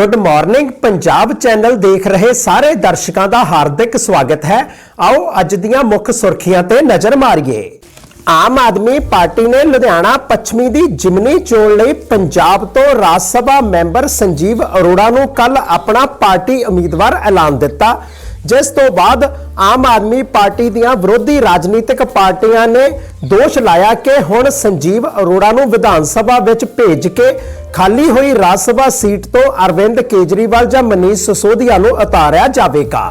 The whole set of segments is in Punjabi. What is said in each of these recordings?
ਗੁੱਡ ਮਾਰਨਿੰਗ ਪੰਜਾਬ ਚੈਨਲ ਦੇਖ ਰਹੇ ਸਾਰੇ ਦਰਸ਼ਕਾਂ ਦਾ ਹਾਰਦਿਕ ਸਵਾਗਤ ਹੈ। ਆਓ ਅੱਜ ਦੀਆਂ ਮੁੱਖ ਸੁਰਖੀਆਂ ਤੇ ਨਜ਼ਰ ਮਾਰੀਏ। ਆਮ ਆਦਮੀ ਪਾਰਟੀ ਨੇ ਲੁਧਿਆਣਾ ਪੱਛਮੀ ਦੀ ਜਿਮਨੀ ਚੋਣ ਲਈ ਪੰਜਾਬ ਤੋਂ ਰਾਜ ਸਭਾ ਮੈਂਬਰ ਸੰਜੀਵ ਅਰੋੜਾ ਨੂੰ ਕੱਲ ਆਪਣਾ ਪਾਰਟੀ ਉਮੀਦਵਾਰ ਐਲਾਨ ਦਿੱਤਾ। ਜਿਸ ਤੋਂ ਬਾਅਦ ਆਮ ਆਦਮੀ ਪਾਰਟੀ ਦੀਆਂ ਵਿਰੋਧੀ ਰਾਜਨੀਤਿਕ ਪਾਰਟੀਆਂ ਨੇ ਦੋਸ਼ ਲਾਇਆ ਕਿ ਹੁਣ ਸੰਜੀਵ ਅਰੋੜਾ ਨੂੰ ਵਿਧਾਨ ਸਭਾ ਵਿੱਚ ਭੇਜ ਕੇ ਖਾਲੀ ਹੋਈ ਰਾਜ ਸਭਾ ਸੀਟ ਤੋਂ ਅਰਵਿੰਦ ਕੇਜਰੀਵਾਲ ਜਾਂ ਮਨੀਸ਼ ਸਿਸੋਦੀਆ ਨੂੰ ਉਤਾਰਿਆ ਜਾਵੇਗਾ।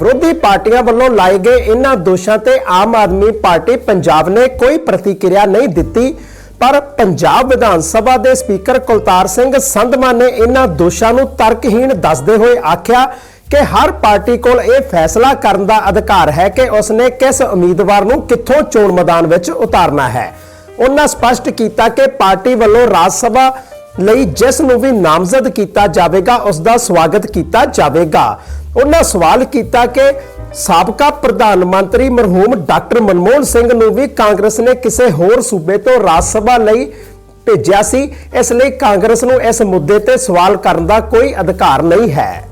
ਵਿਰੋਧੀ ਪਾਰਟੀਆਂ ਵੱਲੋਂ ਲਾਏ ਗਏ ਇਹਨਾਂ ਦੋਸ਼ਾਂ ਤੇ ਆਮ ਆਦਮੀ ਪਾਰਟੀ ਪੰਜਾਬ ਨੇ ਕੋਈ ਪ੍ਰਤੀਕਿਰਿਆ ਨਹੀਂ ਦਿੱਤੀ, ਪਰ ਪੰਜਾਬ ਵਿਧਾਨ ਸਭਾ ਦੇ ਸਪੀਕਰ ਕੁਲਤਾਰ ਸਿੰਘ ਸੰਧਮਾ ਨੇ ਇਹਨਾਂ ਦੋਸ਼ਾਂ ਨੂੰ ਤਰਕਹੀਣ ਦੱਸਦੇ ਹੋਏ ਆਖਿਆ ਕਿ ਹਰ ਪਾਰਟੀ ਕੋਲ ਇਹ ਫੈਸਲਾ ਕਰਨ ਦਾ ਅਧਿਕਾਰ ਹੈ ਕਿ ਉਸਨੇ ਕਿਸ ਉਮੀਦਵਾਰ ਨੂੰ ਕਿੱਥੋਂ ਚੋਣ ਮੈਦਾਨ ਵਿੱਚ ਉਤਾਰਨਾ ਹੈ। ਉਹਨਾਂ ਸਪਸ਼ਟ ਕੀਤਾ ਕਿ ਪਾਰਟੀ ਵੱਲੋਂ ਰਾਜ ਸਭਾ ਲਈ ਜਿਸ ਨੂੰ ਵੀ ਨਾਮਜ਼ਦ ਕੀਤਾ ਜਾਵੇਗਾ ਉਸ ਦਾ ਸਵਾਗਤ ਕੀਤਾ ਜਾਵੇਗਾ। ਉਹਨਾਂ ਸਵਾਲ ਕੀਤਾ ਕਿ ਸਾਬਕਾ ਪ੍ਰਧਾਨ ਮੰਤਰੀ ਮਰਹੂਮ ਡਾਕਟਰ ਮਨਮੋਹਨ ਸਿੰਘ ਨੂੰ ਵੀ ਕਾਂਗਰਸ ਨੇ ਕਿਸੇ ਹੋਰ ਸੂਬੇ ਤੋਂ ਰਾਜ ਸਭਾ ਲਈ ਭੇਜਿਆ ਸੀ। ਇਸ ਲਈ ਕਾਂਗਰਸ ਨੂੰ ਇਸ ਮੁੱਦੇ ਤੇ ਸਵਾਲ ਕਰਨ ਦਾ ਕੋਈ ਅਧਿਕਾਰ ਨਹੀਂ ਹੈ।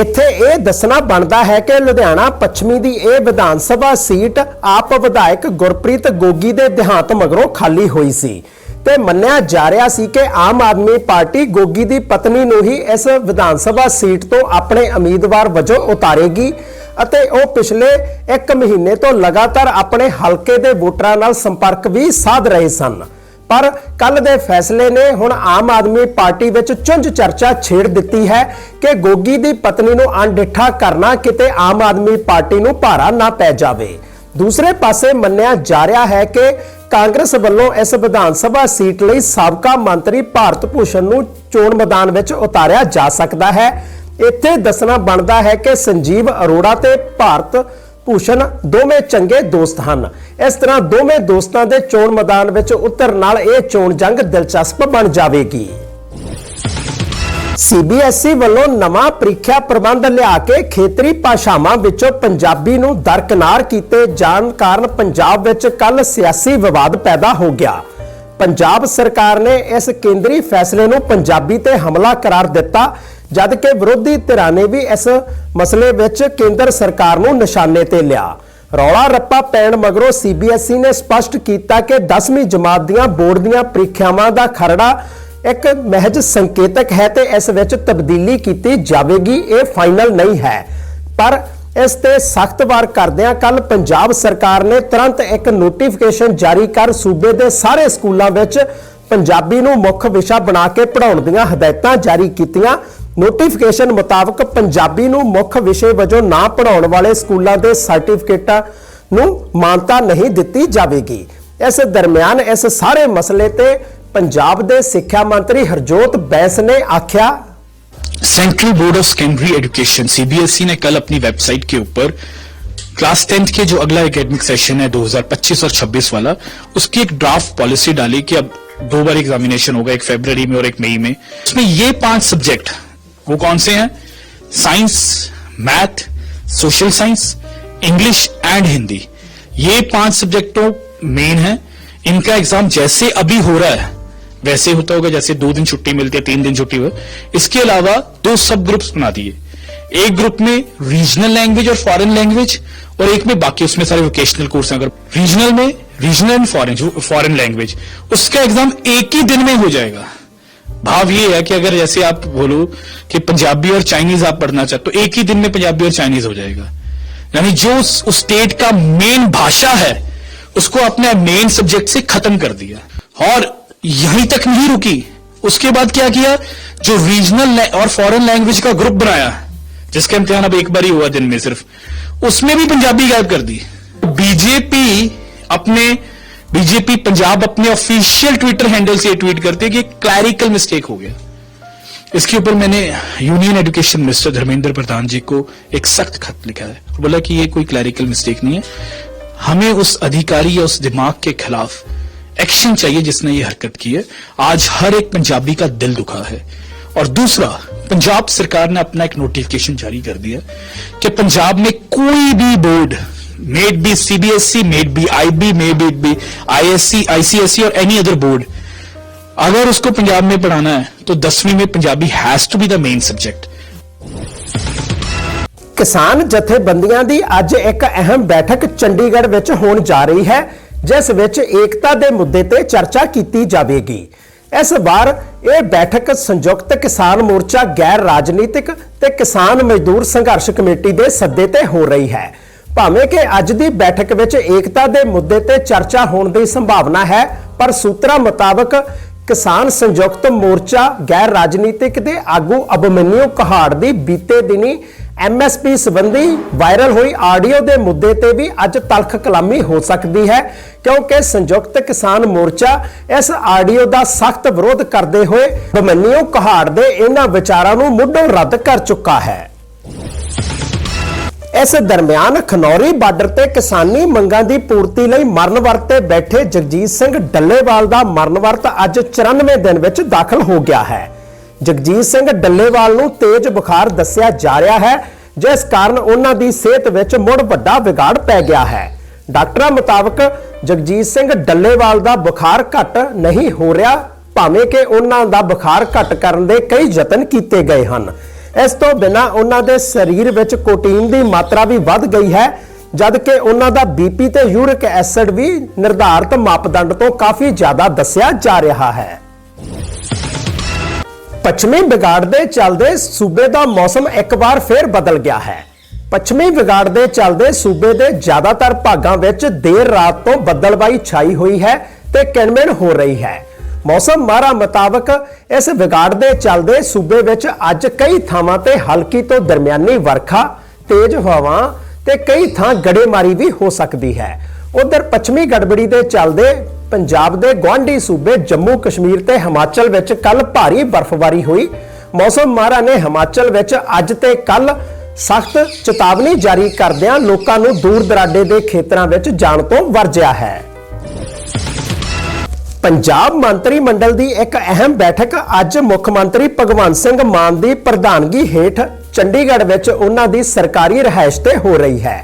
ਇੱਥੇ ਇਹ ਦੱਸਣਾ ਬਣਦਾ ਹੈ ਕਿ ਲੁਧਿਆਣਾ ਪੱਛਮੀ ਦੀ ਇਹ ਵਿਧਾਨ ਸਭਾ ਸੀਟ ਆਪ ਵਿਧਾਇਕ ਗੁਰਪ੍ਰੀਤ ਗੋਗੀ ਦੇ ਦੇਹਾਂਤ ਮਗਰੋਂ ਖਾਲੀ ਹੋਈ ਸੀ। ਤੇ ਮੰਨਿਆ ਜਾ ਰਿਹਾ ਸੀ ਕਿ ਆਮ ਆਦਮੀ ਪਾਰਟੀ ਗੋਗੀ ਦੀ ਪਤਨੀ ਨੂੰ ਹੀ ਇਸ ਵਿਧਾਨ ਸਭਾ ਸੀਟ ਤੋਂ ਆਪਣੇ ਉਮੀਦਵਾਰ ਵਜੋਂ ਉਤਾਰੇਗੀ ਅਤੇ ਉਹ ਪਿਛਲੇ 1 ਮਹੀਨੇ ਤੋਂ ਲਗਾਤਾਰ ਆਪਣੇ ਹਲਕੇ ਦੇ ਵੋਟਰਾਂ ਨਾਲ ਸੰਪਰਕ ਵੀ ਸਾਧ ਰਹੇ ਸਨ। ਪਰ ਕੱਲ ਦੇ ਫੈਸਲੇ ਨੇ ਹੁਣ ਆਮ ਆਦਮੀ ਪਾਰਟੀ ਵਿੱਚ ਚੁੰਝ ਚਰਚਾ ਛੇੜ ਦਿੱਤੀ ਹੈ ਕਿ ਗੋਗੀ ਦੀ ਪਤਨੀ ਨੂੰ ਅਣਡਿੱਠਾ ਕਰਨਾ ਕਿਤੇ ਆਮ ਆਦਮੀ ਪਾਰਟੀ ਨੂੰ ਭਾਰਾ ਨਾ ਪੈ ਜਾਵੇ। ਦੂਸਰੇ ਪਾਸੇ ਮੰਨਿਆ ਜਾ ਰਿਹਾ ਹੈ ਕਿ ਕਾਂਗਰਸ ਵੱਲੋਂ ਇਸ ਵਿਧਾਨ ਸਭਾ ਸੀਟ ਲਈ ਸਾਬਕਾ ਮੰਤਰੀ ਭਾਰਤ ਭੂਸ਼ਣ ਨੂੰ ਚੋਣ ਮੈਦਾਨ ਵਿੱਚ ਉਤਾਰਿਆ ਜਾ ਸਕਦਾ ਹੈ। ਇੱਥੇ ਦੱਸਣਾ ਬਣਦਾ ਹੈ ਕਿ ਸੰਜੀਵ ਅਰੋੜਾ ਤੇ ਭਾਰਤ ਭੂਸ਼ਣ ਦੋਵੇਂ ਚੰਗੇ ਦੋਸਤ ਹਨ। ਇਸ ਤਰ੍ਹਾਂ ਦੋਵੇਂ ਦੋਸਤਾਂ ਦੇ ਚੋਣ ਮੈਦਾਨ ਵਿੱਚ ਉਤਰਨ ਨਾਲ ਇਹ ਚੋਣ ਜੰਗ ਦਿਲਚਸਪ ਬਣ ਜਾਵੇਗੀ। ਸੀਬੀਐਸਈ ਵੱਲੋਂ ਨਵਾਂ ਪ੍ਰੀਖਿਆ ਪ੍ਰਬੰਧ ਲਿਆ ਕੇ ਖੇਤਰੀ ਭਾਸ਼ਾਵਾਂ ਵਿੱਚੋਂ ਪੰਜਾਬੀ ਨੂੰ ਦਰਕਨਾਰ ਕੀਤੇ ਜਾਣ ਕਾਰਨ ਪੰਜਾਬ ਵਿੱਚ ਕੱਲ ਸਿਆਸੀ ਵਿਵਾਦ ਪੈਦਾ ਹੋ ਗਿਆ। ਪੰਜਾਬ ਸਰਕਾਰ ਨੇ ਇਸ ਕੇਂਦਰੀ ਫੈਸਲੇ ਨੂੰ ਪੰਜਾਬੀ ਤੇ ਹਮਲਾ ਕਰਾਰ ਦਿੱਤਾ ਜਦ ਕਿ ਵਿਰੋਧੀ ਧਿਰਾਂ ਨੇ ਵੀ ਇਸ ਮਸਲੇ ਵਿੱਚ ਕੇਂਦਰ ਸਰਕਾਰ ਨੂੰ ਨਿਸ਼ਾਨੇ ਤੇ ਲਿਆ। ਰੌਲਾ ਰੱਪਾ ਪੈਣ ਮਗਰੋਂ ਸੀਬੀਐਸਈ ਨੇ ਸਪਸ਼ਟ ਕੀਤਾ ਕਿ 10ਵੀਂ ਜਮਾਤ ਦੀਆਂ ਬੋਰਡ ਦੀਆਂ ਪ੍ਰੀਖਿਆਵਾਂ ਦਾ ਖਰੜਾ ਇੱਕ ਮਹਿਜ ਸੰਕੇਤਕ ਹੈ ਤੇ ਇਸ ਵਿੱਚ ਤਬਦੀਲੀ ਕੀਤੀ ਜਾਵੇਗੀ, ਇਹ ਫਾਈਨਲ ਨਹੀਂ ਹੈ। ਪਰ ਇਸ ਤੇ ਸਖਤ ਵਾਰ ਕਰਦਿਆਂ ਕੱਲ ਪੰਜਾਬ ਸਰਕਾਰ ਨੇ ਤੁਰੰਤ ਇੱਕ ਨੋਟੀਫਿਕੇਸ਼ਨ ਜਾਰੀ ਕਰ ਸੂਬੇ ਦੇ ਸਾਰੇ ਸਕੂਲਾਂ ਵਿੱਚ ਪੰਜਾਬੀ ਨੂੰ ਮੁੱਖ ਵਿਸ਼ਾ ਬਣਾ ਕੇ ਪੜ੍ਹਾਉਣ ਦੀਆਂ ਹਦਾਇਤਾਂ ਜਾਰੀ ਕੀਤੀਆਂ। ਨੋਟੀਫਿਕੇਸ਼ਨ ਮੁਤਾਬਕ ਪੰਜਾਬੀ ਨੂੰ ਮੁੱਖ ਵਿਸ਼ੇ ਵਜੋਂ ਨਾ ਪੜ੍ਹਾਉਣ ਵਾਲੇ ਸਕੂਲਾਂ ਦੇ ਸਰਟੀਫਿਕੇਟਾਂ ਨੂੰ ਮਾਨਤਾ ਨਹੀਂ ਦਿੱਤੀ ਜਾਵੇਗੀ। ਇਸ ਦਰਮਿਆਨ ਇਸ ਸਾਰੇ ਮਸਲੇ ਤੇ ਪੰਜਾਬ ਦੇ ਸਿੱਖਿਆ ਮੰਤਰੀ ਹਰਜੋਤ ਬੈਂਸ ਨੇ ਆਖਿਆ Central Board of Secondary Education CBSE ने कल अपनी वेबसाइट के ऊपर क्लास टेंथ के जो अगला एकेडमिक सेशन है 2025 और 26 वाला उसकी एक ड्राफ्ट पॉलिसी डाली कि अब दो बार एग्जामिनेशन होगा एक फरवरी में और एक मई में इसमें ये पांच सब्जेक्ट वो कौन से हैं science math social science English and Hindi ये पांच सब्जेक्टों मेन है इनका एग्जाम जैसे अभी हो रहा है वैसे होता होगा, जैसे दो दिन छुट्टी मिलती है, तीन दिन छुट्टी हुई इसके अलावा दो सब ग्रुप्स बना दिए। एक ग्रुप में रीजनल लैंग्वेज और फॉरेन लैंग्वेज और एक में बाकी उसमें सारे वोकेशनल कोर्स अगर रीजनल में regional and foreign foreign language उसका एग्ज़ाम एक ही दिन में हो जाएगा। भाव ये है कि अगर जैसे आप बोलो कि पंजाबी और चाइनीज़ आप पढ़ना चाहते तो एक ही दिन में पंजाबी और चाइनीज़ हो जाएगा। यानी जो उस स्टेट का मेन भाषा है, उसको अपने मेन सब्जेक्ट से खत्म कर दिया। और यहीं तक नहीं रुकी। उसके बाद क्या किया? जो रीजनल और फॉरेन लैंग्वेज का ग्रुप बनाया, जिसका इम्तिहान अब एक बार ही हुआ दिन में सिर्फ़, उसमें भी पंजाबी गायब कर दी। बीजेपी अपने बीजेपी पंजाब अपने ऑफिशियल ट्विटर हैंडल से ट्वीट करती है कि क्लैरिकल मिस्टेक हो गया। इसके ऊपर मैंने union education minister Dharmendra Pradhan ji को एक सख्त खत लिखा है। बोला कि ये कोई क्लैरिकल मिस्टेक नहीं है। हमें उस अधिकारी या उस दिमाग के खिलाफ एक्शन चाहिए जिसने ये हरकत की है आज हर एक पंजाबी का दिल दुखा है और दूसरा पंजाब सरकार ने अपना एक नोटिफिकेशन जारी कर दिया कि पंजाब में कोई भी board may be CBSE may be IB may be be ISC ICSE और एनी अदर बोर्ड अगर उसको पंजाब में पढ़ाना है तो दसवीं में Punjabi has to be the main subject ਕਿਸਾਨ ਜਥੇਬੰਦੀਆਂ ਦੀ ਅੱਜ ਇੱਕ ਅਹਿਮ ਬੈਠਕ ਚੰਡੀਗੜ੍ਹ ਵਿੱਚ ਹੋਣ ਜਾ ਰਹੀ ਹੈ ਜਿਸ ਵਿੱਚ ਏਕਤਾ ਦੇ ਮੁੱਦੇ ਤੇ ਚਰਚਾ ਕੀਤੀ ਜਾਵੇਗੀ। ਇਸ ਵਾਰ ਇਹ ਬੈਠਕ ਸੰਯੁਕਤ ਕਿਸਾਨ ਮੋਰਚਾ ਗੈਰ ਰਾਜਨੀਤਿਕ ਤੇ ਕਿਸਾਨ ਮਜ਼ਦੂਰ ਸੰਘਰਸ਼ ਕਮੇਟੀ ਦੇ ਸੱਦੇ ਤੇ ਹੋ ਰਹੀ ਹੈ। ਭਾਵੇਂ ਕਿ ਅੱਜ ਦੀ ਬੈਠਕ ਵਿੱਚ ਏਕਤਾ ਦੇ ਮੁੱਦੇ ਤੇ ਚਰਚਾ ਹੋਣ ਦੀ ਸੰਭਾਵਨਾ ਹੈ, ਪਰ ਸੂਤਰਾਂ ਮੁਤਾਬਕ ਕਿਸਾਨ ਸੰਯੁਕਤ ਮੋਰਚਾ ਗੈਰ ਰਾਜਨੀਤਿਕ ਦੇ ਆਗੂ ਅਭਮਨਿਊ ਕਹਾੜ ਦੀ ਬੀਤੇ ਦਿਨੀ ਐਮਐਸਪੀ ਸੰਬੰਧੀ ਵਾਇਰਲ ਹੋਈ ਆਡੀਓ ਦੇ ਮੁੱਦੇ ਤੇ ਵੀ ਅੱਜ ਤਲਖ ਕਲਾਮੀ ਹੋ ਸਕਦੀ ਹੈ, ਕਿਉਂਕਿ ਸੰਯੁਕਤ ਕਿਸਾਨ ਮੋਰਚਾ ਇਸ ਆਡੀਓ ਦਾ ਸਖਤ ਵਿਰੋਧ ਕਰਦੇ ਹੋਏ ਅਭਮਨਿਊ ਕਹਾੜ ਦੇ ਇਹਨਾਂ ਵਿਚਾਰਾਂ ਨੂੰ ਮੁੱਢੋਂ ਰੱਦ ਕਰ ਚੁੱਕਾ ਹੈ। ਇਸ ਦਰਮਿਆਨ ਖਨੌਰੀ ਬਾਰਡਰ ਤੇ ਕਿਸਾਨੀ ਮੰਗਾਂ ਦੀ ਪੂਰਤੀ ਲਈ ਮਰਨ ਵਰਤ ਤੇ ਬੈਠੇ ਜਗਜੀਤ ਸਿੰਘ ਡੱਲੇਵਾਲ ਦਾ ਮਰਨ ਵਰਤ ਅੱਜ 94 ਦਿਨ ਵਿੱਚ ਦਾਖਲ ਹੋ ਗਿਆ ਹੈ। ਜਗਜੀਤ ਸਿੰਘ ਡੱਲੇਵਾਲ ਨੂੰ ਤੇਜ਼ ਬੁਖਾਰ ਦੱਸਿਆ ਜਾ ਰਿਹਾ ਹੈ, ਜਿਸ ਕਾਰਨ ਉਹਨਾਂ ਦੀ ਸਿਹਤ ਵਿੱਚ ਮੁੜ ਵੱਡਾ ਵਿਗਾੜ ਪੈ ਗਿਆ ਹੈ। ਡਾਕਟਰਾਂ ਮੁਤਾਬਕ ਜਗਜੀਤ ਸਿੰਘ ਡੱਲੇਵਾਲ ਦਾ ਬੁਖਾਰ ਘਟ ਨਹੀਂ ਹੋ ਰਿਹਾ, ਭਾਵੇਂ ਕਿ ਉਹਨਾਂ ਦਾ ਬੁਖਾਰ ਘਟ ਕਰਨ ਦੇ ਕਈ ਯਤਨ ਕੀਤੇ ਗਏ ਹਨ। ਇਸ ਤੋਂ ਬਿਨਾ ਉਹਨਾਂ ਦੇ ਸਰੀਰ ਵਿੱਚ ਕੋਟੀਨ ਦੀ ਮਾਤਰਾ ਵੀ ਵੱਧ ਗਈ ਹੈ, ਜਦਕਿ ਉਹਨਾਂ ਦਾ ਬੀਪੀ ਤੇ ਯੂਰਿਕ ਐਸਿਡ ਵੀ ਨਿਰਧਾਰਤ ਮਾਪਦੰਡ ਤੋਂ ਕਾਫੀ ਜ਼ਿਆਦਾ ਦੱਸਿਆ ਜਾ ਰਿਹਾ ਹੈ। ਪੱਛਮੀ ਵਿਗਾੜ ਦੇ ਚੱਲਦੇ ਸੂਬੇ ਦਾ ਮੌਸਮ ਇੱਕ ਵਾਰ ਫੇਰ ਬਦਲ ਗਿਆ ਹੈ। ਪੱਛਮੀ ਵਿਗਾੜ ਦੇ ਚੱਲਦੇ ਸੂਬੇ ਦੇ ਜ਼ਿਆਦਾਤਰ ਭਾਗਾਂ ਵਿੱਚ ਦੇਰ ਰਾਤ ਤੋਂ ਬੱਦਲਬਾਈ ਛਾਈ ਹੋਈ ਹੈ ਤੇ ਕਿਣਮਿਣ ਹੋ ਰਹੀ ਹੈ। ਮੌਸਮ ਮਾਹਰਾਂ ਮੁਤਾਬਕ ਇਸ ਵਿਗਾੜ ਦੇ ਚੱਲਦੇ ਸੂਬੇ ਵਿੱਚ ਅੱਜ ਕਈ ਥਾਵਾਂ ਤੇ ਹਲਕੀ ਤੋਂ ਦਰਮਿਆਨੀ ਵਰਖਾ, ਤੇਜ਼ ਹਵਾਵਾਂ ਤੇ ਕਈ ਥਾਂ ਗੜੇਮਾਰੀ ਵੀ ਹੋ ਸਕਦੀ ਹੈ। ਉਧਰ ਪੱਛਮੀ ਗੜਬੜੀ ਦੇ ਚੱਲਦੇ ਪੰਜਾਬ ਦੇ ਗਵਾਂਢੀ ਸੂਬੇ ਜੰਮੂ ਕਸ਼ਮੀਰ ਤੇ ਹਿਮਾਚਲ ਵਿੱਚ ਕੱਲ ਭਾਰੀ ਬਰਫ਼ਬਾਰੀ ਹੋਈ। ਮੌਸਮ ਮਾਹਰਾਂ ਨੇ ਹਿਮਾਚਲ ਵਿੱਚ ਅੱਜ ਤੇ ਕੱਲ ਸਖਤ ਚੇਤਾਵਨੀ ਜਾਰੀ ਕਰਦਿਆਂ ਲੋਕਾਂ ਨੂੰ ਦੂਰ ਦਰਾਡੇ ਦੇ ਖੇਤਰਾਂ ਵਿੱਚ ਜਾਣ ਤੋਂ ਵਰਜਿਆ ਹੈ। ਪੰਜਾਬ ਮੰਤਰੀ ਮੰਡਲ ਦੀ ਇੱਕ ਅਹਿਮ ਬੈਠਕ ਅੱਜ ਮੁੱਖ ਮੰਤਰੀ ਭਗਵੰਤ ਸਿੰਘ ਮਾਨ ਦੀ ਪ੍ਰਧਾਨਗੀ ਹੇਠ ਚੰਡੀਗੜ੍ਹ ਵਿੱਚ ਉਹਨਾਂ ਦੀ ਸਰਕਾਰੀ ਰਿਹਾਇਸ਼ ਤੇ ਹੋ ਰਹੀ ਹੈ।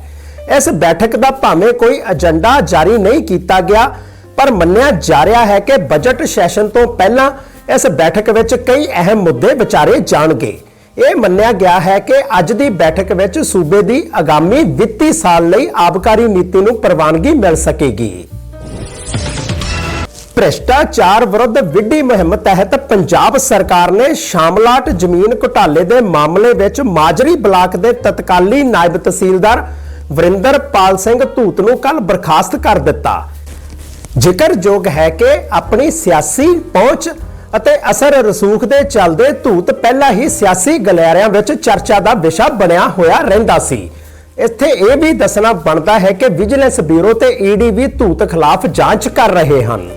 ਇਸ ਬੈਠਕ ਦਾ ਭਾਵੇਂ ਕੋਈ ਏਜੰਡਾ ਜਾਰੀ ਨਹੀਂ ਕੀਤਾ ਗਿਆ ਪਰ ਮੰਨਿਆ ਜਾ ਰਿਹਾ ਹੈ ਕਿ ਬਜਟ ਸੈਸ਼ਨ ਤੋਂ ਪਹਿਲਾਂ ਇਸ ਬੈਠਕ ਵਿੱਚ ਕਈ ਅਹਿਮ ਮੁੱਦੇ ਵਿਚਾਰੇ ਜਾਣਗੇ। ਇਹ ਮੰਨਿਆ ਗਿਆ ਹੈ ਕਿ ਅੱਜ ਦੀ ਬੈਠਕ ਵਿੱਚ ਸੂਬੇ ਦੀ ਆਗਾਮੀ ਵਿੱਤੀ ਸਾਲ ਲਈ ਆਬਕਾਰੀ ਨੀਤੀ ਨੂੰ ਪ੍ਰਵਾਨਗੀ ਮਿਲ ਸਕੇਗੀ। ਭ੍ਰਿਸ਼ਟਾਚਾਰ ਵਿਰੁੱਧ ਵਿੱਢੀ ਮੁਹਿੰਮ ਤਹਿਤ ਪੰਜਾਬ ਸਰਕਾਰ ਨੇ ਸ਼ਾਮਲਾਟ ਜ਼ਮੀਨ ਘੁਟਾਲੇ ਦੇ ਮਾਮਲੇ ਵਿੱਚ ਮਾਜਰੀ ਬਲਾਕ ਦੇ ਤਤਕਾਲੀ ਨਾਇਬ ਤਹਿਸੀਲਦਾਰ ਵਰਿੰਦਰਪਾਲ ਸਿੰਘ ਧੂਤ ਨੂੰ ਕੱਲ ਬਰਖਾਸਤ ਕਰ ਦਿੱਤਾ। ਜ਼ਿਕਰਯੋਗ ਹੈ ਕਿ ਆਪਣੀ ਸਿਆਸੀ ਪਹੁੰਚ ਅਤੇ ਅਸਰ ਰਸੂਖ ਦੇ ਚੱਲਦੇ ਧੂਤ ਪਹਿਲਾਂ ਹੀ ਸਿਆਸੀ ਗਲਿਆਰਿਆਂ ਵਿੱਚ ਚਰਚਾ ਦਾ ਵਿਸ਼ਾ ਬਣਿਆ ਹੋਇਆ ਰਹਿੰਦਾ ਸੀ। ਇੱਥੇ ਇਹ ਵੀ ਦੱਸਣਾ ਬਣਦਾ ਹੈ ਕਿ ਵਿਜੀਲੈਂਸ ਬਿਊਰੋ ਤੇ ਈਡੀ ਵੀ ਧੂਤ ਖਿਲਾਫ ਜਾਂਚ ਕਰ ਰਹੇ ਹਨ।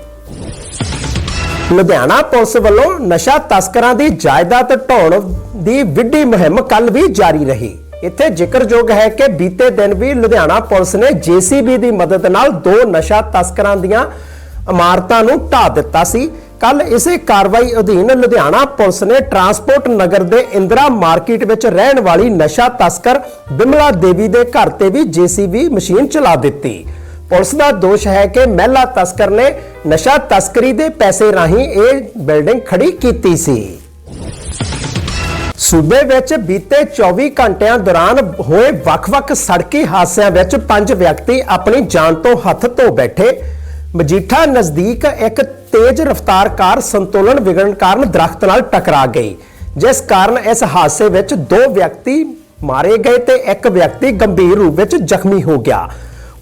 ਲੁਧਿਆਣਾ ਪੁਲਿਸ ਵੱਲੋਂ ਨਸ਼ਾ ਤਸਕਰਾਂ ਦੀ ਜਾਇਦਾਦ ਢਾਉਣ ਦੀ ਵਿੱਢੀ ਮੁਹਿੰਮ ਕੱਲ ਵੀ ਜਾਰੀ ਰਹੀ। ਇੱਥੇ ਜ਼ਿਕਰਯੋਗ ਹੈ ਕਿ ਬੀਤੇ ਦਿਨ ਵੀ ਲੁਧਿਆਣਾ ਪੁਲਿਸ ਨੇ ਜੀਸੀਬੀ ਦੀ ਮਦਦ ਨਾਲ ਦੋ ਨਸ਼ਾ ਤਸਕਰਾਂ ਦੀਆਂ ਇਮਾਰਤਾਂ ਨੂੰ ਢਾ ਦਿੱਤਾ ਸੀ। ਕੱਲ ਇਸੇ ਕਾਰਵਾਈ ਅਧੀਨ ਲੁਧਿਆਣਾ ਪੁਲਿਸ ਨੇ ਟਰਾਂਸਪੋਰਟ ਨਗਰ ਦੇ ਇੰਦਰਾ ਮਾਰਕੀਟ ਵਿੱਚ ਰਹਿਣ ਵਾਲੀ ਨਸ਼ਾ ਤਸਕਰ ਬਿਮਲਾ ਦੇਵੀ ਦੇ ਘਰ ਤੇ ਵੀ ਜੀਸੀਬੀ ਮਸ਼ੀਨ ਚਲਾ ਦਿੱਤੀ। ਪੁਲਿਸ ਦਾ ਦੋਸ਼ ਹੈ ਕਿ ਮਹਿਲਾ ਤਸਕਰ ਨੇ ਨਸ਼ਾ ਤਸਕਰੀ ਦੇ ਪੈਸੇ ਰਾਹੀਂ ਇਹ ਬਿਲਡਿੰਗ ਖੜੀ ਕੀਤੀ ਸੀ। ਸੂਬੇ ਵਿੱਚ ਬੀਤੇ 24 ਘੰਟਿਆਂ ਦੌਰਾਨ ਹੋਏ ਵੱਖ-ਵੱਖ ਸੜਕੀ ਹਾਦਸਿਆਂ ਵਿੱਚ ਪੰਜ ਵਿਅਕਤੀ ਆਪਣੀ ਜਾਨ ਤੋਂ ਹੱਥ ਧੋ ਬੈਠੇ। ਮਜੀਠਾ ਨਜ਼ਦੀਕ ਇੱਕ ਤੇਜ਼ ਰਫ਼ਤਾਰ ਕਾਰ ਸੰਤੁਲਨ ਵਿਗੜਨ ਕਾਰਨ ਦਰਖਤ ਨਾਲ ਟਕਰਾ ਗਈ। ਜਿਸ ਕਾਰਨ ਇਸ ਹਾਦਸੇ ਵਿੱਚ ਦੋ ਵਿਅਕਤੀ ਮਾਰੇ ਗਏ ਤੇ ਇੱਕ ਵਿਅਕਤੀ ਗੰਭੀਰ ਰੂਪ ਵਿੱਚ ਜ਼ਖਮੀ ਹੋ ਗਿਆ।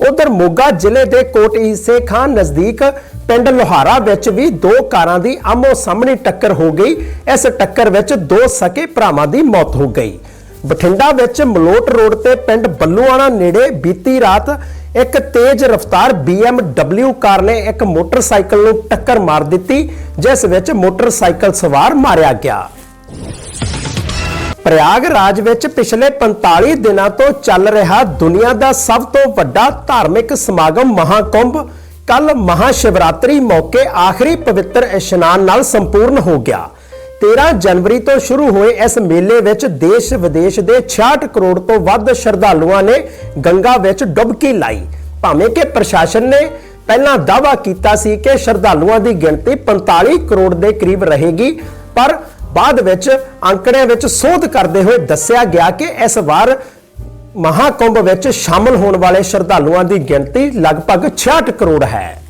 ਉਧਰ ਮੋਗਾ ਜ਼ਿਲ੍ਹੇ ਦੇ ਕੋਟ ਈਸੇ ਖਾਨ ਨਜ਼ਦੀਕ ਪਿੰਡ ਲੋਹਾਰਾ ਵਿੱਚ ਵੀ ਦੋ ਕਾਰਾਂ ਦੀ ਆਮੋ ਸਾਹਮਣੇ ਟੱਕਰ ਹੋ ਗਈ। ਇਸ ਟੱਕਰ ਵਿੱਚ ਦੋ ਸਕੇ ਭਰਾਵਾਂ ਦੀ ਮੌਤ ਹੋ ਗਈ। ਬਠਿੰਡਾ ਵਿੱਚ ਮਲੋਟ ਰੋਡ ਤੇ ਪਿੰਡ ਬੱਲੂਆਣਾ ਨੇੜੇ ਬੀਤੀ ਰਾਤ ਇੱਕ ਤੇਜ਼ ਰਫ਼ਤਾਰ BMW ਕਾਰ ਨੇ ਇੱਕ ਮੋਟਰਸਾਈਕਲ ਨੂੰ ਟੱਕਰ ਮਾਰ ਦਿੱਤੀ, ਜਿਸ ਵਿੱਚ ਮੋਟਰਸਾਈਕਲ ਸਵਾਰ ਮਾਰਿਆ ਗਿਆ। ਪ੍ਰਯਾਗਰਾਜ ਵਿੱਚ ਪਿਛਲੇ 45 ਦਿਨਾਂ ਤੋਂ ਚੱਲ ਰਿਹਾ ਦੁਨੀਆ ਦਾ ਸਭ ਤੋਂ ਵੱਡਾ ਧਾਰਮਿਕ ਸਮਾਗਮ ਮਹਾਕੁੰਭ ਕੱਲ ਮਹਾਸ਼ਿਵਰਾਤਰੀ ਮੌਕੇ ਆਖਰੀ ਪਵਿੱਤਰ ਇਸ਼ਨਾਨ ਨਾਲ ਸੰਪੂਰਨ ਹੋ ਗਿਆ। 13 ਜਨਵਰੀ ਤੋਂ ਸ਼ੁਰੂ ਹੋਏ ਇਸ ਮੇਲੇ ਵਿੱਚ ਦੇਸ਼ ਵਿਦੇਸ਼ ਦੇ 66 ਕਰੋੜ ਤੋਂ ਵੱਧ ਸ਼ਰਧਾਲੂਆਂ ਨੇ ਗੰਗਾ ਵਿੱਚ ਡੁਬਕੀ ਲਾਈ। ਭਾਵੇਂ ਕਿ ਪ੍ਰਸ਼ਾਸਨ ਨੇ ਪਹਿਲਾਂ ਦਾਅਵਾ ਕੀਤਾ ਸੀ ਕਿ ਸ਼ਰਧਾਲੂਆਂ ਦੀ ਗਿਣਤੀ 45 ਕਰੋੜ ਦੇ ਕਰੀਬ ਰਹੇਗੀ, ਪਰ ਬਾਅਦ ਵਿੱਚ ਅੰਕੜਿਆਂ ਵਿੱਚ ਸੋਧ ਕਰਦੇ ਹੋਏ ਦੱਸਿਆ ਗਿਆ ਕਿ ਇਸ ਵਾਰ ਮਹਾਕੁੰਭ ਵਿੱਚ ਸ਼ਾਮਲ ਹੋਣ ਵਾਲੇ ਸ਼ਰਧਾਲੂਆਂ ਦੀ ਗਿਣਤੀ ਲਗਭਗ 66 ਕਰੋੜ ਹੈ।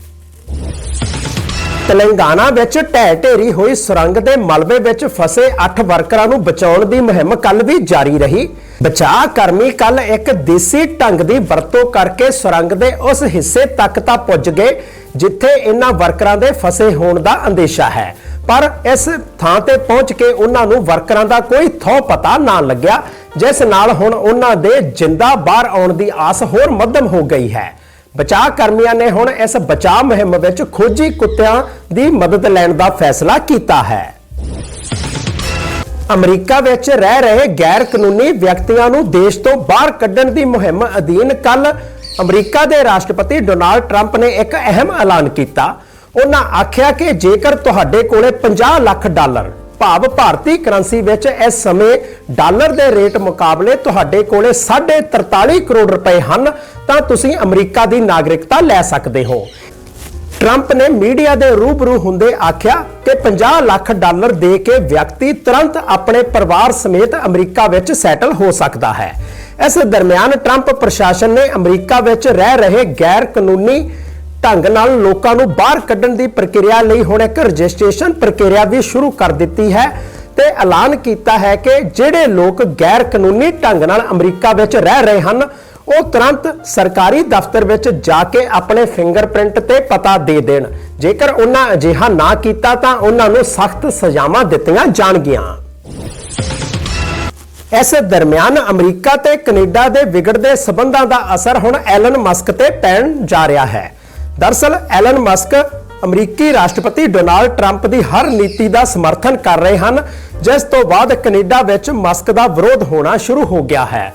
ਤੇਲੰਗਾਨਾ ਵਿੱਚ ਢਹਿ ਢੇਰੀ ਹੋਈ ਸੁਰੰਗ ਦੇ ਮਲਬੇ ਵਿੱਚ ਫਸੇ 8 ਵਰਕਰਾਂ ਨੂੰ ਬਚਾਉਣ ਦੀ ਮੁਹਿੰਮ ਕੱਲ ਵੀ ਜਾਰੀ ਰਹੀ। ਬਚਾਅ ਕਰਮੀ ਕੱਲ ਇੱਕ ਦੇਸੀ ਢੰਗ ਦੀ ਵਰਤੋਂ ਕਰਕੇ ਸੁਰੰਗ ਦੇ ਉਸ ਹਿੱਸੇ ਤੱਕ ਤਾਂ ਪੁੱਜ ਗਏ, ਜਿੱਥੇ ਇਹਨਾਂ ਵਰਕਰਾਂ ਦੇ ਫਸੇ ਹੋਣ ਦਾ ਅੰਦੇਸ਼ਾ ਹੈ। ਪਰ ਇਸ ਥਾਂ ਤੇ ਪਹੁੰਚ ਕੇ ਉਹਨਾਂ ਨੂੰ ਵਰਕਰਾਂ ਦਾ ਕੋਈ ਥੋ ਪਤਾ ਨਾ ਲੱਗਿਆ, ਜਿਸ ਨਾਲ ਹੁਣ ਉਹਨਾਂ ਦੇ ਜਿੰਦਾ ਬਾਹਰ ਆਉਣ ਦੀ ਆਸ ਹੋਰ ਮੱਧਮ ਹੋ ਗਈ ਹੈ। ਬਚਾਅ ਕਰਮੀਆਂ ਨੇ ਹੁਣ ਇਸ ਬਚਾਅ ਮੁਹਿੰਮ ਵਿੱਚ ਖੋਜੀ ਕੁੱਤਿਆਂ ਦੀ ਮਦਦ ਲੈਣ ਦਾ ਫੈਸਲਾ ਕੀਤਾ ਹੈ। ਅਮਰੀਕਾ ਵਿੱਚ ਰਹਿ ਰਹੇ ਗੈਰ ਕਾਨੂੰਨੀ ਵਿਅਕਤੀਆਂ ਨੂੰ ਦੇਸ਼ ਤੋਂ ਬਾਹਰ ਕੱਢਣ ਦੀ ਮੁਹਿੰਮ ਅਧੀਨ ਕੱਲ ਅਮਰੀਕਾ ਦੇ ਰਾਸ਼ਟਰਪਤੀ ਡੋਨਾਲਡ ਟਰੰਪ ਨੇ ਇੱਕ ਅਹਿਮ ਐਲਾਨ ਕੀਤਾ। ਉਹਨਾਂ ਆਖਿਆ ਕਿ ਜੇਕਰ ਤੁਹਾਡੇ ਕੋਲੇ 50 ਲੱਖ ਡਾਲਰ ਭਾਵ ਭਾਰਤੀ ਕਰੰਸੀ ਵਿੱਚ ਇਸ ਸਮੇਂ ਡਾਲਰ ਦੇ ਰੇਟ ਮੁਕਾਬਲੇ ਤੁਹਾਡੇ ਕੋਲੇ 43 ਕਰੋੜ ਰੁਪਏ ਹਨ, ਤਾਂ ਤੁਸੀਂ ਅਮਰੀਕਾ ਦੀ ਨਾਗਰਿਕਤਾ ਲੈ ਸਕਦੇ ਹੋ। ਟਰੰਪ ਨੇ ਮੀਡੀਆ ਦੇ ਰੂਬਰੂ ਹੁੰਦੇ ਆਖਿਆ ਕਿ 50 ਲੱਖ ਡਾਲਰ ਦੇ ਕੇ ਵਿਅਕਤੀ ਤੁਰੰਤ ਆਪਣੇ ਪਰਿਵਾਰ ਸਮੇਤ ਅਮਰੀਕਾ ਵਿੱਚ ਸੈਟਲ ਹੋ ਸਕਦਾ ਹੈ। ਇਸ ਦਰਮਿਆਨ ਟਰੰਪ ਪ੍ਰਸ਼ਾਸਨ ਨੇ ਅਮਰੀਕਾ ਵਿੱਚ ਰਹਿ ਰਹੇ ਗੈਰ ਕਾਨੂੰਨੀ ਢੰਗ ਨਾਲ ਲੋਕਾਂ ਨੂੰ ਬਾਹਰ ਕੱਢਣ ਦੀ ਪ੍ਰਕਿਰਿਆ ਲਈ ਹੁਣ ਇੱਕ ਰਜਿਸਟ੍ਰੇਸ਼ਨ ਪ੍ਰਕਿਰਿਆ ਵੀ ਸ਼ੁਰੂ ਕਰ ਦਿੱਤੀ ਹੈ ਤੇ ਐਲਾਨ ਕੀਤਾ ਹੈ ਕਿ ਜਿਹੜੇ ਲੋਕ ਗੈਰ ਕਾਨੂੰਨੀ ਢੰਗ ਨਾਲ ਅਮਰੀਕਾ ਵਿੱਚ ਰਹਿ ਰਹੇ ਹਨ, ਉਹ ਤੁਰੰਤ ਸਰਕਾਰੀ ਦਫ਼ਤਰ ਵਿੱਚ ਜਾ ਕੇ ਆਪਣੇ ਫਿੰਗਰਪ੍ਰਿੰਟ ਤੇ ਪਤਾ ਦੇ ਦੇਣ। ਜੇਕਰ ਉਹਨਾਂ ਅਜਿਹਾ ਨਾ ਕੀਤਾ ਤਾਂ ਉਹਨਾਂ ਨੂੰ ਸਖਤ ਸਜ਼ਾਵਾਂ ਦਿੱਤੀਆਂ ਜਾਣਗੀਆਂ। ਇਸ ਦਰਮਿਆਨ ਅਮਰੀਕਾ ਤੇ ਕੈਨੇਡਾ ਦੇ ਵਿਗੜਦੇ ਸਬੰਧਾਂ ਦਾ ਅਸਰ ਹੁਣ ਐਲਨ ਮਸਕ ਤੇ ਪੈਣ ਜਾ ਰਿਹਾ ਹੈ। ਦਰਸਲ, ਐਲਨ ਮਸਕ ਅਮਰੀਕੀ ਰਾਸ਼ਟਰਪਤੀ ਡੋਨਾਲਡ ਟਰੰਪ ਦੀ ਹਰ ਨੀਤੀ ਦਾ ਸਮਰਥਨ ਕਰ ਰਹੇ ਹਨ, ਜਿਸ ਤੋਂ ਬਾਅਦ ਕੈਨੇਡਾ ਵਿੱਚ ਮਸਕ ਦਾ ਵਿਰੋਧ ਹੋਣਾ ਸ਼ੁਰੂ ਹੋ ਗਿਆ ਹੈ।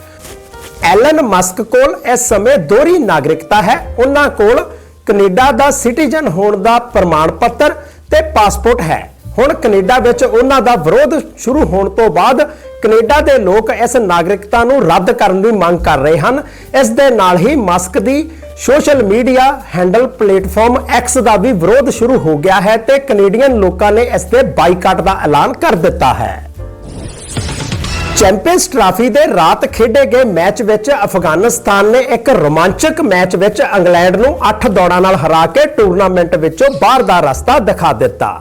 ਐਲਨ ਮਸਕ ਕੋਲ ਇਸ ਸਮੇਂ ਦੋਹਰੀ ਨਾਗਰਿਕਤਾ ਹੈ। ਉਹਨਾਂ ਕੋਲ ਕੈਨੇਡਾ ਦਾ ਸਿਟੀਜ਼ਨ ਹੋਣ ਦਾ ਪ੍ਰਮਾਣ ਪੱਤਰ ਤੇ ਪਾਸਪੋਰਟ ਹੈ। ਹੁਣ ਕੈਨੇਡਾ ਵਿੱਚ ਉਹਨਾਂ ਦਾ ਵਿਰੋਧ ਸ਼ੁਰੂ ਹੋਣ ਤੋਂ ਬਾਅਦ ਕੈਨੇਡਾ ਦੇ ਲੋਕ ਇਸ ਨਾਗਰਿਕਤਾ ਨੂੰ ਰੱਦ ਕਰਨ ਦੀ ਮੰਗ ਕਰ ਰਹੇ ਹਨ। ਇਸ ਦੇ ਨਾਲ ਹੀ ਮਸਕ ਦੀ social media handle platform X ਦਾ ਵੀ ਵਿਰੋਧ ਸ਼ੁਰੂ ਹੋ ਗਿਆ ਹੈ ਤੇ ਕੈਨੇਡੀਅਨ ਲੋਕਾਂ ਨੇ ਇਸ ਦੇ ਬਾਈਕਾਟ ਦਾ ਐਲਾਨ ਕਰ ਦਿੱਤਾ ਹੈ। ਚੈਂਪੀਅਨਸ ਟਰਾਫੀ ਦੇ ਰਾਤ ਖੇਡੇ ਗਏ ਮੈਚ ਵਿੱਚ ਅਫਗਾਨਿਸਤਾਨ ਨੇ ਇੱਕ ਰੋਮਾਂਚਕ ਮੈਚ ਵਿੱਚ ਇੰਗਲੈਂਡ ਨੂੰ 8 ਦੌੜਾਂ ਨਾਲ ਹਰਾ ਕੇ ਟੂਰਨਾਮੈਂਟ ਵਿੱਚੋਂ ਬਾਹਰ ਦਾ ਰਸਤਾ ਦਿਖਾ ਦਿੱਤਾ।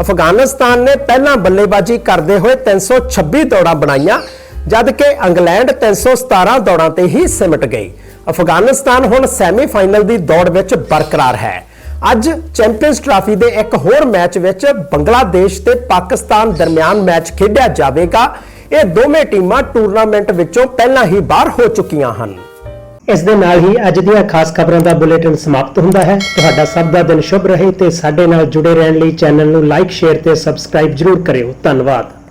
ਅਫਗਾਨਿਸਤਾਨ ਨੇ ਪਹਿਲਾਂ ਬੱਲੇਬਾਜ਼ੀ ਕਰਦੇ ਹੋਏ 326 ਦੌੜਾਂ ਬਣਾਈਆਂ ਜਦ ਕਿ ਇੰਗਲੈਂਡ 317 ਦੌੜਾਂ ਤੇ ਹੀ ਸਿਮਟ ਗਈ। ਅਫਗਾਨਿਸਤਾਨ ਹੁਣ ਸੈਮੀਫਾਈਨਲ ਦੀ ਦੌੜ ਵਿੱਚ ਬਰਕਰਾਰ ਹੈ। ਅੱਜ ਚੈਂਪੀਅਨਸ ਟਰਾਫੀ ਦੇ ਇੱਕ ਹੋਰ ਮੈਚ ਵਿੱਚ ਬੰਗਲਾਦੇਸ਼ ਤੇ ਪਾਕਿਸਤਾਨ ਦਰਮਿਆਨ ਮੈਚ ਖੇਡਿਆ ਜਾਵੇਗਾ। ਇਹ ਦੋਵੇਂ ਟੀਮਾਂ ਟੂਰਨਾਮੈਂਟ ਵਿੱਚੋਂ ਪਹਿਲਾਂ ਹੀ ਬਾਹਰ ਹੋ ਚੁੱਕੀਆਂ ਹਨ। ਇਸ ਦੇ ਨਾਲ ਹੀ ਅੱਜ ਦੀਆਂ ਖਾਸ ਖਬਰਾਂ ਦਾ ਬੁਲੇਟਿਨ ਸਮਾਪਤ ਹੁੰਦਾ ਹੈ। ਤੁਹਾਡਾ ਸਭ ਦਾ ਦਿਨ ਸ਼ੁਭ ਰਹੇ ਤੇ ਸਾਡੇ ਨਾਲ ਜੁੜੇ ਰਹਿਣ ਲਈ ਚੈਨਲ ਨੂੰ ਲਾਈਕ, ਸ਼ੇਅਰ ਤੇ ਸਬਸਕ੍ਰਾਈਬ ਜਰੂਰ ਕਰਿਓ। ਧੰਨਵਾਦ।